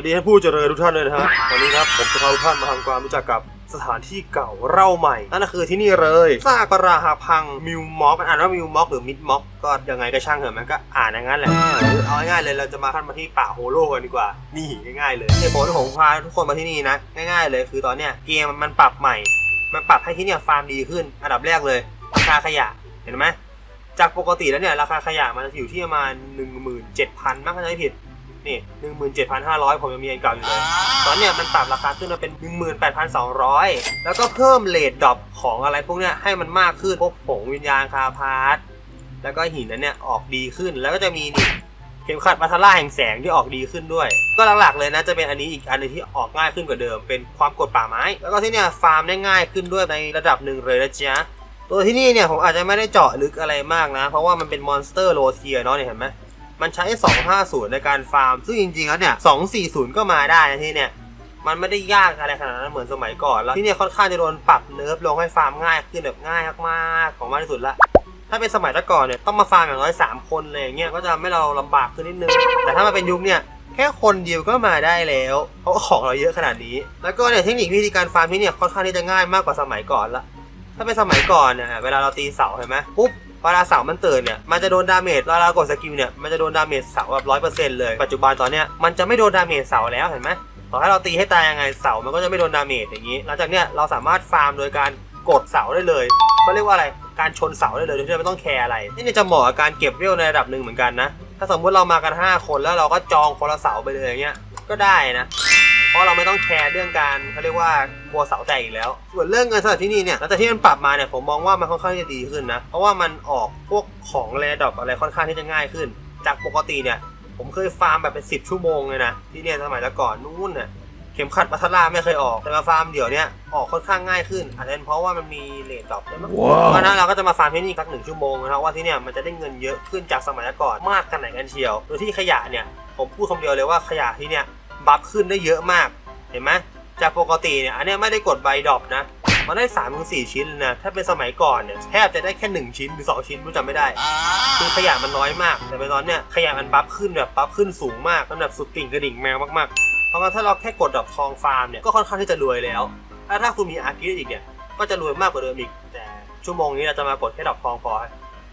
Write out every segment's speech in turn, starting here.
วัสดีท่านผู้เจริญทุกท่านเลยนะฮะวันนี้ครับผมจะพาทุกท่านมาทำความรู้จักกับสถานที่เก่าเร่าใหม่ นั่นก็คือที่นี่เลยซากปราหาพังมิวม็อกอ่านว่ามิวม็อกหรือมิดม็อกก็ยังไงก็ช่างเถอะมันก็อ่านอย่างนั้นแหละหรือเอาง่ายๆเลยเราจะมาขั้นมาที่ป่าโฮโลกันดีกว่า นี่ง่ายๆเลยเหตุผลที่ผมพาทุกคนมาที่นี่นะ ง่ายๆเลยคือตอนเนี้ยเกมมันปรับใหม่ มันปรับให้ที่เนี่ยฟาร์มดีขึ้น อันดับแรกเลยราคาขยะเห็นไหมจากปกติแล้วเนี่ยราคาขยะมันจะอยู่ที่ประมาณ17,000มั้งถ้าจำไม่ผิด นี่หนึ่งหมื่นเจ็ดพันห้าร้อยผมยังมีอันเก่าอยู่เลย ตอนเนี้ยมันปรับราคาขึ้นมาเป็นหนึ่งหมื่นแปดพันสองร้อยแล้วก็เพิ่มเลทดรอปของอะไรพวกเนี้ยให้มันมากขึ้น พวกผงวิญญาณคาพาร์ทแล้วก็หินนั้นเนี่ยออกดีขึ้น แล้วก็จะมีนี่เข็มขัดมาทาร่าแห่งแสงที่ออกดีขึ้นด้วย ก็หลักๆเลยนะจะเป็นอันนี้อีกอันหนึงที่ออกง่ายขึ้นกว่าเดิม เป็นความกดป่าไม้ แล้วก็ที่เนี่ยฟาร์มได้ง่ายขึ้นด้วยในระดับหนึ่งเลยนะจ๊ะตัวที่นี่เนี่ยผมอาจจะไม่ได้เจาะลึกอะไรมากนะ เพราะว่ามันเป็นมอนสเตอร์โรเทียเนาะเนี่ยเห็นไหม มันใช้ 250 ในการฟาร์ม ซึ่งจริงๆแล้วเนี่ย 240 ก็มาได้นะที่เนี่ย มันไม่ได้ยากอะไรขนาดนั้นเหมือนสมัยก่อน แล้วที่เนี่ยค่อนข้างจะโดนปรับเนิร์ฟลงให้ฟาร์มง่ายขึ้นแบบง่ายมากๆของมากที่สุดละถ้าเป็นสมัยแต่ก่อนเนี่ยต้องมาฟาร์มอย่างน้อย3คนเลยอย่างเงี้ยก็จะทำให้เราลำบากขึ้นนิดนึง แต่ถ้ามาเป็นยุคเนี่ยแค่คนเดียวก็มาได้แล้วเพราะว่าของเราเยอะขนาดนี้ แล้วก็เนี่ยเทคนิควิธีการฟาร์มที่เนี่ยค่อนข้างที่จะง่ายมากกว่าสมัยก่อนละถ้าเป็นสมัยก่อนเนี่ยเวลาเราตีเสาเห็นไหมปุ๊บ เวลาเสามันตื่นเนี่ยมันจะโดนดาเมจเวลาเรากดสกิลเนี่ยมันจะโดนดาเมจเสาแบบร้อยเปอร์เซ็นต์เลยปัจจุบันตอนเนี้ยมันจะไม่โดนดาเมจเสาแล้วเห็นไหมต่อให้เราตีให้ตายยังไงเสามันก็จะไม่โดนดาเมจอย่างนี้ หลังจากเนี้ยเราสามารถฟาร์มโดยการกดเสาได้เลยเขาเรียกว่าอะไรการชนเสาได้เลยโดยที่ไม่ต้องแคร์อะไร นี่จะเหมาะกับการเก็บเวลในระดับหนึ่งเหมือนกันนะถ้าสมมติเรามากันห้าคนแล้วเราก็จองคนละเสาไปเลยอย่างเงี้ยก็ได้นะ เพราะเราไม่ต้องแคร์เรื่องการเขาเรียกว่ากลัวเสาแตกอีกแล้ว ส่วนเรื่องเงินสำหรับที่นี่เนี่ยหลังจากที่มันปรับมาเนี่ยผมมองว่ามันค่อนข้างจะดีขึ้นนะ เพราะว่ามันออกพวกของแรดอกอะไรค่อนข้างที่จะง่ายขึ้น จากปกติเนี่ยผมเคยฟาร์มแบบเป็นสิบชั่วโมงเลยนะที่เนี่ยสมัยแต่ก่อนนู่นน่ะเข็มขัดมัทล่าไม่เคยออกแต่มาฟาร์มเดี๋ยวเนี้ยออกค่อนข้างง่ายขึ้นอาจจะเป็นเพราะว่ามันมีเลทดรอปด้วยมั้งเพราะฉะนั้นเราก็จะมาฟาร์มที่นี่สักหนึ่งชั่วโมงนะครับว่าที่เนี่ยมันจะได้เงินเยอะขึ้นจากสมัยก่อนมากขนาดกันเชียวโดยที่ขยะเนี่ยผมพูดคำเดียวเลยว่าขยะที่เนี่ย บัฟขึ้นได้เยอะมาก เห็นไหมจากปกติเนี่ย อันนี้ไม่ได้กดใบดรอปนะ มันได้3ามถึงสชิ้นนะ ถ้าเป็นสมัยก่อนเนี่ยแทบจะได้แค่ 1 ชิ้นหรือ 2 ชิ้นรู้จำไม่ได้ คือขยะมันน้อยมาก แต่ไปตอนเนี้ยขยะมันบัฟขึ้นแบบบัฟขึ้นสูงมากมันแบบสุดติ่งกระดิ่งแมวมากๆ เพราะงั้นถ้าเราแค่กดดอกทองฟาร์มเนี่ย ก็ค่อนข้างที่จะรวยแล้ว ถ้าถ้าคุณมีอาร์กิอีกเนี่ย ก็จะรวยมากกว่าเดิมอีก แต่ชั่วโมงนี้เราจะมากดแค่ดอกทองพอ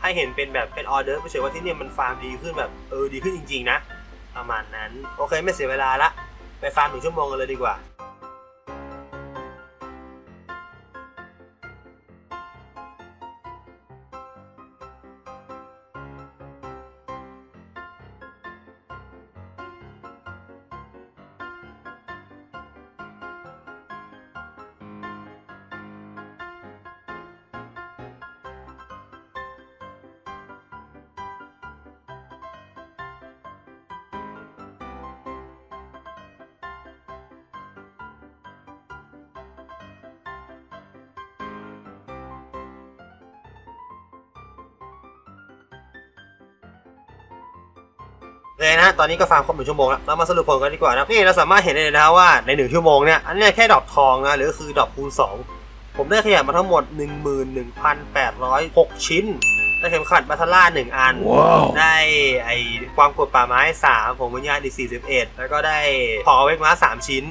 ให้เห็นเป็นแบบเป็นออเดอร์เฉยว่าที่เนี่มันฟาร์มดีขึ้นแบบเออดีขึ้นจริง ๆ นะ ประมาณนั้น โอเคไม่เสียเวลาละ ไปฟาร์มหนึ่งชั่วโมงกันเลยดีกว่า เลยนะ ตอนนี้ก็ฟาร์มครบหนึ่งชั่วโมงแล้ว เรามาสรุปผลกันดีกว่านะ นี่เราสามารถเห็นได้เลยนะว่าในหนึ่งชั่วโมงเนี่ย อันเนี้ยแค่ดอกทองนะ หรือคือดอกคูณ2ผมได้ขยะมาทั้งหมด 11,806 ชิ้น ได้เข็มขัดบัตทล่า1 อันได้ไอความกดป่าไม้ 3 ผมวิญญาณอีก 41 แล้วก็ได้ของเอาเวกม้า3 ชิ้น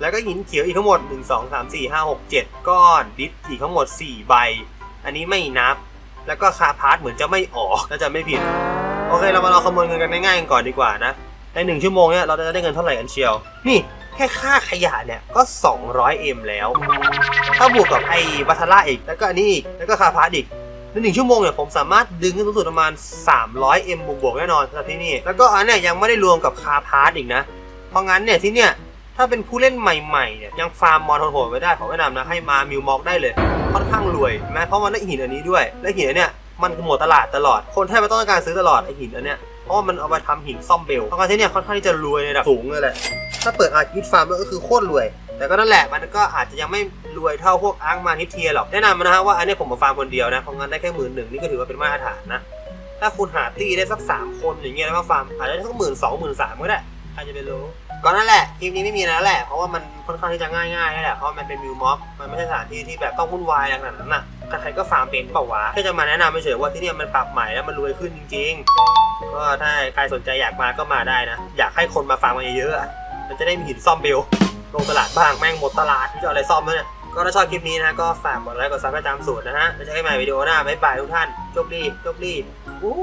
แล้วก็หินเขียวอีกทั้งหมด 1 2 3 4 5 6 7 ก้อน ดิสอีกทั้งหมด 4 ใบ อันนี้ไม่นับ แล้วก็คาพาร์ทเหมือนจะไม่ออกถ้าจะไม่ผิด โอเคเรามาลองคำนวณเงินกันง่ายๆกันก่อนดีกว่านะ ในหนึ่งชั่วโมงเนี่ยเราจะได้เงินเท่าไหร่กันเชียว นี่แค่ค่าขยะเนี่ยก็ 200M แล้ว ถ้าบวกกับไอ้บัทาร่าอีก แล้วก็อันนี้อีก แล้วก็คาพาร์ทอีก ในหนึ่งชั่วโมงเนี่ยผมสามารถดึงเงินสูงสุดประมาณ 300M บวกๆแน่นอนสำหรับที่นี่ แล้วก็อันเนี่ยยังไม่ได้รวมกับคาพาร์ทอีกนะ เพราะงั้นเนี่ยที่เนี่ยถ้าเป็นผู้เล่นใหม่ๆเนี่ยยังฟาร์มมอนโหดๆไว้ได้ผมแนะนำนะให้มามิวม็อกได้เลย ค่อนข้างรวยแม้เพราะมันได้หินอันนี้ด้วย และหินเนี่ย มันหมดตลาดตลอด คนแทบไม่ต้องการซื้อตลอดไอหินอันเนี้ย เพราะว่ามันเอาไปทำหินซ่อมเบลเพราะงั้นที่เนี่ยค่อนข้างที่จะรวยในระดับสูงเลยแหละ ถ้าเปิดอาร์คิดฟาร์มก็คือโคตรรวย แต่ก็นั่นแหละมันก็อาจจะยังไม่รวยเท่าพวกอาร์คมาทิเทียหรอก แนะนำนะฮะว่าอันเนี้ยผมมาฟาร์มคนเดียวนะเพราะงั้นได้แค่หมื่นหนึ่งนี่ก็ถือว่าเป็นมาตรฐานนะ ถ้าคุณหาตีได้สักสามคนอย่างเงี้ยแล้วมาฟาร์มอาจจะได้สักหมื่นสองหมื่นสามก็ได้ใครจะไปรู้ก็นั่นแหละคลิปนี้ไม่มีนะแหละเพราะว่ามันค่อนข้างที่จะง่ายๆนั่นแหละเพราะมันเป็นมิวม็อกมันไม่ใช่สถานที่ที่แบบต้องวุ่นวายอะไรขนาดนั้นน่ะ ใครๆก็ฟาร์มเป็นเปล่าวะแค่จะมาแนะนำเฉยๆว่าที่นี่มันปรับใหม่แล้วมันรวยขึ้นจริง ๆ ก็ถ้าใครสนใจอยากมาก็มาได้นะ อยากให้คนมาฟาร์มกันเยอะๆมันจะได้มีหินซ่อมเบลลงตลาดบ้างแม่งหมดตลาดจะอาอะไรซ่อมแล้วเนี่ยก็ถ้าชอบคลิปนี้นะก็ฝากกดไลค์กดซับให้ตามสูตรนะฮะแล้วเจอกันใหม่วิดีโอหน้าบ๊ายบายทุกท่านโชคดีโชคดีอู้